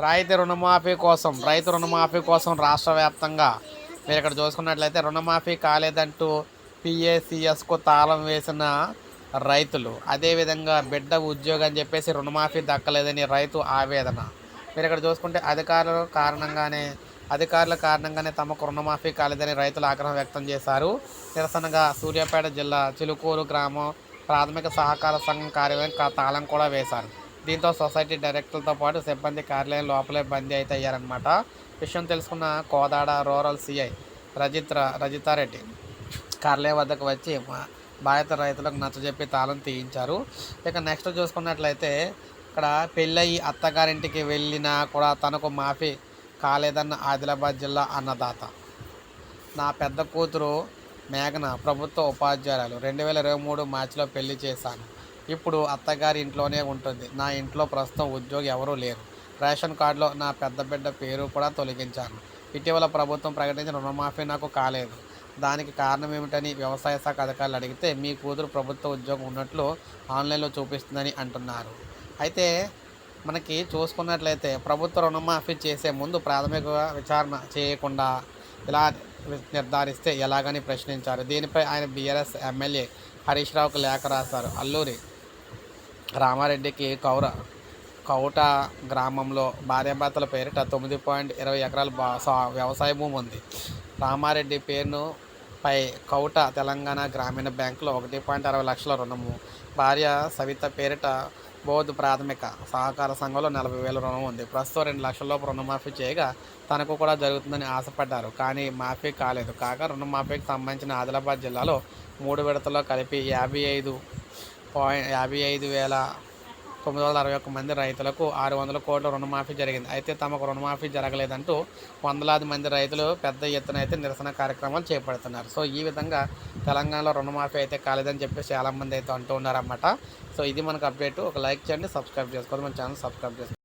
రైతు రుణమాఫీ కోసం రైతు రుణమాఫీ కోసం రాష్ట్ర వ్యాప్తంగా మీరు ఇక్కడ చూసుకున్నట్లయితే రుణమాఫీ కాలేదంటూ పిఏసిఎస్కు తాళం వేసిన రైతులు. అదేవిధంగా బిడ్డ ఉద్యోగం అని చెప్పేసి రుణమాఫీ దక్కలేదని రైతు ఆవేదన. మీరు ఇక్కడ చూసుకుంటే అధికారుల కారణంగానే అధికారుల కారణంగానే తమకు రుణమాఫీ కాలేదని రైతులు ఆగ్రహం వ్యక్తం చేశారు. నిరసనగా సూర్యాపేట జిల్లా చిలుకూరు గ్రామం ప్రాథమిక సహకార సంఘం కార్యాలయం కా- తాళం కూడా వేశారు. దీంతో సొసైటీ డైరెక్టర్లతో పాటు సిబ్బంది కార్యాలయం లోపలే బందీ అయితే అయ్యారనమాట విషయం తెలుసుకున్న కోదాడ రూరల్ సిఐ రజిత్ర రజితారెడ్డి కార్యాలయం వద్దకు వచ్చి మా- బాధిత రైతులకు నచ్చజెప్పి తాళం తీయించారు. ఇక నెక్స్ట్ చూసుకున్నట్లయితే ఇక్కడ పెళ్ళయి అత్తగారింటికి వెళ్ళినా కూడా తనకు మాఫీ కాలేదన్న ఆదిలాబాద్ జిల్లా అన్నదాత. నా పెద్ద కూతురు మేఘన ప్రభుత్వ ఉపాధ్యాయురాలు. రెండు వేల ఇరవై మూడు మార్చిలో పెళ్ళి చేశాను. ఇప్పుడు అత్తగారి ఇంట్లోనే ఉంటుంది. నా ఇంట్లో ప్రస్తుతం ఉద్యోగి ఎవరూ లేరు. రేషన్ కార్డులో నా పెద్ద బిడ్డ పేరు కూడా తొలగించాను. ఇటీవల ప్రభుత్వం ప్రకటించిన రుణమాఫీ నాకు కాలేదు. దానికి కారణం ఏమిటని వ్యవసాయ శాఖ అధికారులు అడిగితే మీ కూతురు ప్రభుత్వ ఉద్యోగం ఉన్నట్లు ఆన్లైన్లో చూపిస్తుందని అంటున్నారు. అయితే మనకి చూసుకున్నట్లయితే ప్రభుత్వ రుణమాఫీ చేసే ముందు ప్రాథమిక విచారణ చేయకుండా ఇలా నిర్ధారిస్తే ఎలాగని ప్రశ్నించారు. దీనిపై ఆయన బీఆర్ఎస్ ఎమ్మెల్యే హరీష్ రావుకు లేఖ రాశారు. అల్లూరి రామారెడ్డికి కౌర కౌట గ్రామంలో భార్యాభర్తల పేరిట తొమ్మిది పాయింట్ ఇరవై ఎకరాల వ్యవసాయ భూమి ఉంది. రామారెడ్డి పేరును పై కౌట తెలంగాణ గ్రామీణ బ్యాంకులో ఒకటి పాయింట్ అరవై లక్షల రుణము భార్య సవిత పేరిట బౌద్ధ ప్రాథమిక సహకార సంఘంలో నలభై వేల రుణం ఉంది. ప్రస్తుతం రెండు లక్షల రుణమాఫీ చేయగా తనకు కూడా జరుగుతుందని ఆశపడ్డారు. కానీ మాఫీ కాలేదు. కాగా రుణమాఫీకి సంబంధించిన ఆదిలాబాద్ జిల్లాలో మూడు విడతల్లో కలిపి యాభై ఐదు పాయింట్ యాభై ఐదు వేల తొమ్మిది వందల అరవై ఒక్క మంది రైతులకు ఆరు వందల కోట్ల రుణమాఫీ జరిగింది. అయితే తమకు రుణమాఫీ జరగలేదంటూ వందలాది మంది రైతులు పెద్ద ఎత్తున అయితే నిరసన కార్యక్రమాలు చేపడుతున్నారు. సో ఈ విధంగా తెలంగాణలో రుణమాఫీ అయితే కాలేదని చెప్పేసి చాలామంది అయితే అంటూ ఉన్నారన్నమాట. సో ఇది మనకు అప్డేట్. ఒక లైక్ చేయండి సబ్స్క్రైబ్ చేసుకోండి. మన ఛానల్ సబ్స్క్రైబ్ చేసుకోండి.